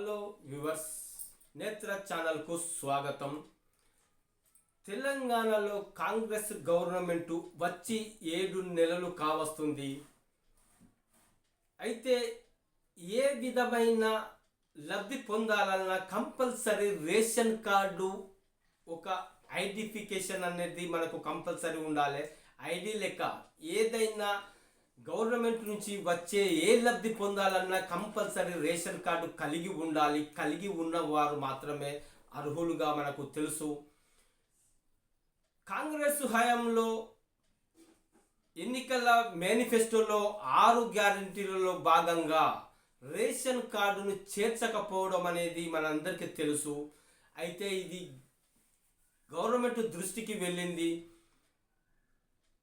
Hello viewers నేత్ర ఛానల్కు స్వాగతం. తెలంగాణలో కాంగ్రెస్ గవర్నమెంటు వచ్చి ఏడు నెలలు కావస్తుంది. అయితే ఏ విధమైన లబ్ధి పొందాలన్నా కంపల్సరీ రేషన్ కార్డు ఒక ఐడెంటిఫికేషన్ అనేది మనకు కంపల్సరీ ఉండాలి. ఐడి లెక్క ఏదైనా గవర్నమెంట్ నుంచి వచ్చే ఏ లబ్ధి పొందాలన్నా కంపల్సరీ రేషన్ కార్డు కలిగి ఉండాలి. కలిగి ఉన్నవారు మాత్రమే అర్హులుగా మనకు తెలుసు. కాంగ్రెస్ హయాంలో ఎన్నికల మేనిఫెస్టోలో ఆరు గ్యారంటీలలో భాగంగా రేషన్ కార్డును చేర్చకపోవడం అనేది మనందరికీ తెలుసు. అయితే ఇది గవర్నమెంట్ దృష్టికి వెళ్ళింది.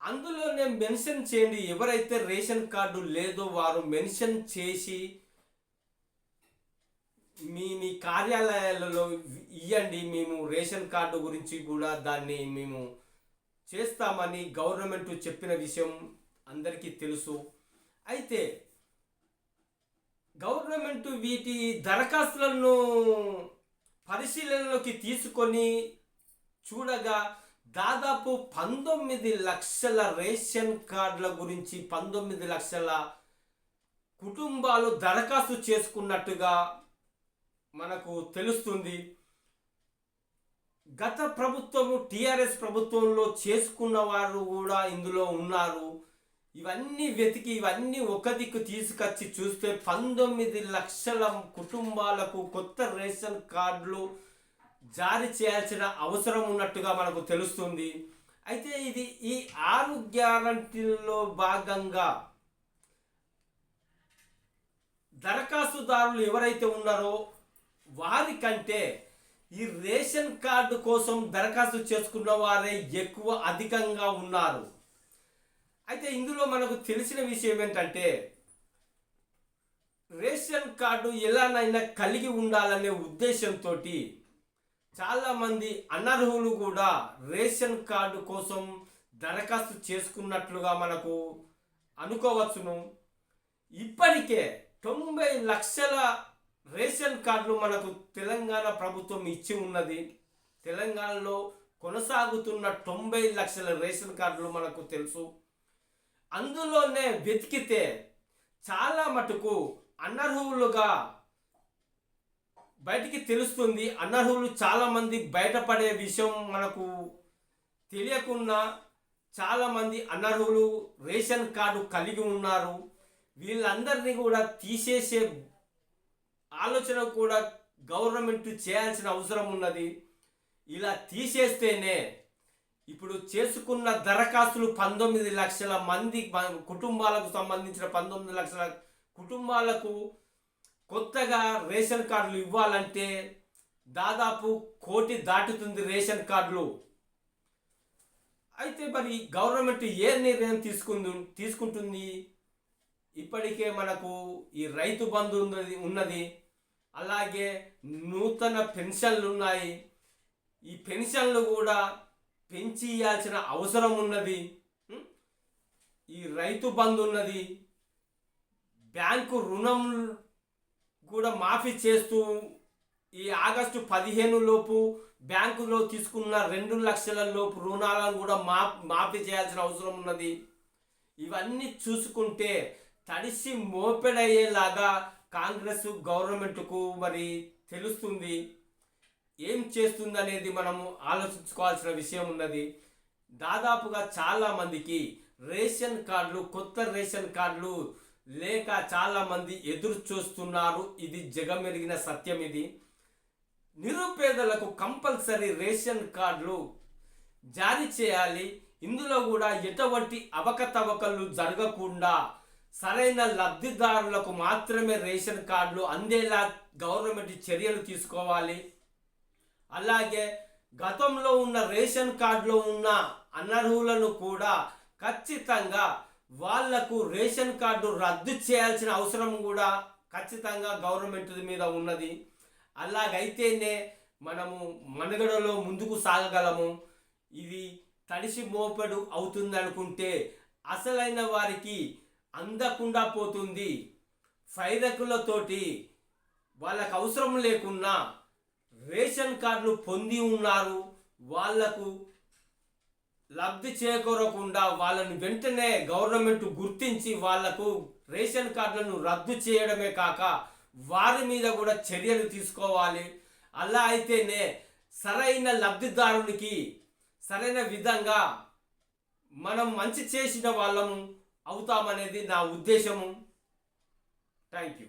అందులోనే మెన్షన్ చేయండి ఎవరైతే రేషన్ కార్డు లేదో వారు మెన్షన్ చేసి మీ మీ కార్యాలయాలలో ఇవ్వండి మేము రేషన్ కార్డు గురించి కూడా దాన్ని మేము చేస్తామని గవర్నమెంట్ చెప్పిన విషయం అందరికీ తెలుసు. అయితే గవర్నమెంట్ వీటి దరఖాస్తులను పరిశీలనలోకి తీసుకొని చూడగా దాదాపు పంతొమ్మిది లక్షల రేషన్ కార్డుల గురించి పంతొమ్మిది లక్షల కుటుంబాలు దరఖాస్తు చేసుకున్నట్టుగా మనకు తెలుస్తుంది. గత ప్రభుత్వము టీఆర్ఎస్ ప్రభుత్వంలో చేసుకున్న వారు కూడా ఇందులో ఉన్నారు. ఇవన్నీ వెతికి ఇవన్నీ ఒక దిక్కు తీసుకొచ్చి చూస్తే పంతొమ్మిది లక్షల కుటుంబాలకు కొత్త రేషన్ కార్డులు జారీ చేయాల్సిన అవసరం ఉన్నట్టుగా మనకు తెలుస్తుంది. అయితే ఇది ఈ ఆరు గ్యారంటీల్లో భాగంగా దరఖాస్తుదారులు ఎవరైతే ఉన్నారో వారికంటే ఈ రేషన్ కార్డు కోసం దరఖాస్తు చేసుకున్న వారే ఎక్కువ అధికంగా ఉన్నారు. అయితే ఇందులో మనకు తెలిసిన విషయం ఏంటంటే రేషన్ కార్డు ఎలానైనా కలిగి ఉండాలనే ఉద్దేశంతో చాలామంది అనర్హులు కూడా రేషన్ కార్డు కోసం దరఖాస్తు చేసుకున్నట్లుగా మనకు అనుకోవచ్చును. ఇప్పటికే తొంభై లక్షల రేషన్ కార్డులు మనకు తెలంగాణ ప్రభుత్వం ఇచ్చి ఉన్నది. తెలంగాణలో కొనసాగుతున్న తొంభై లక్షల రేషన్ కార్డులు మనకు తెలుసు. అందులోనే వెతికితే చాలా మటుకు అనర్హులుగా బయటికి తెలుస్తుంది. అనర్హులు చాలామంది బయటపడే విషయం మనకు తెలియకుండా చాలామంది అనర్హులు రేషన్ కార్డు కలిగి ఉన్నారు. వీళ్ళందరినీ కూడా తీసేసే ఆలోచన కూడా గవర్నమెంట్ చేయాల్సిన అవసరం ఉన్నది. ఇలా తీసేస్తేనే ఇప్పుడు చేసుకున్న దరఖాస్తులు పంతొమ్మిది లక్షల మంది కుటుంబాలకు సంబంధించిన పంతొమ్మిది లక్షల కుటుంబాలకు కొత్తగా రేషన్ కార్డులు ఇవ్వాలంటే దాదాపు కోటి దాటుతుంది రేషన్ కార్డులు. అయితే మరి గవర్నమెంట్ ఏ నిర్ణయం తీసుకుంది తీసుకుంటుంది? ఇప్పటికే మనకు ఈ రైతు బంధు ఉన్నది ఉన్నది. అలాగే నూతన పెన్షన్లు ఉన్నాయి. ఈ పెన్షన్లు కూడా పెంచి ఇవ్వాల్సిన అవసరం ఉన్నది. ఈ రైతు బంధు ఉన్నది. బ్యాంకు రుణం కూడా మాఫీ చేస్తూ ఈ ఆగస్టు పదిహేను లోపు బ్యాంకులో తీసుకున్న రెండు లక్షల లోపు రుణాలను కూడా మా మాఫీ చేయాల్సిన అవసరం ఉన్నది. ఇవన్నీ చూసుకుంటే తడిసి మోపెడయ్యేలాగా కాంగ్రెస్ గవర్నమెంట్కు మరి తెలుస్తుంది. ఏం చేస్తుంది అనేది మనము ఆలోచించుకోవాల్సిన విషయం ఉన్నది. దాదాపుగా చాలామందికి రేషన్ కార్డులు కొత్త రేషన్ కార్డులు లేక చాలా మంది ఎదురు చూస్తున్నారు ఇది జగమెరిగిన సత్యం ఇది. నిరుపేదలకు కంపల్సరీ రేషన్ కార్డులు జారీ చేయాలి. ఇందులో కూడా ఎటువంటి అవకతవకలు జరగకుండా సరైన లబ్ధిదారులకు మాత్రమే రేషన్ కార్డులు అందేలా గవర్నమెంట్ చర్యలు తీసుకోవాలి. అలాగే గతంలో ఉన్న రేషన్ కార్డులో ఉన్న అనర్హులను కూడా ఖచ్చితంగా వాళ్ళకు రేషన్ కార్డు రద్దు చేయాల్సిన అవసరం కూడా ఖచ్చితంగా గవర్నమెంట్ మీద ఉన్నది. అలాగైతేనే మనము మనుగడలో ముందుకు సాగగలము. ఇది తడిసి మోపెడు అవుతుందనుకుంటే అసలైన వారికి అందకుండా పోతుంది. ఫైరకులతోటి వాళ్ళకు అవసరం లేకున్నా రేషన్ కార్డులు పొంది ఉన్నారు. వాళ్ళకు లబ్ధి చేకూరకుండా వాళ్ళని వెంటనే గవర్నమెంట్ గుర్తించి వాళ్ళకు రేషన్ కార్డులను రద్దు చేయడమే కాక వారి మీద కూడా చర్యలు తీసుకోవాలి. అలా అయితేనే సరైన లబ్ధిదారునికి సరైన విధంగా మనం మంచి చేసిన వాళ్ళము అవుతామనేది నా ఉద్దేశము. Thank you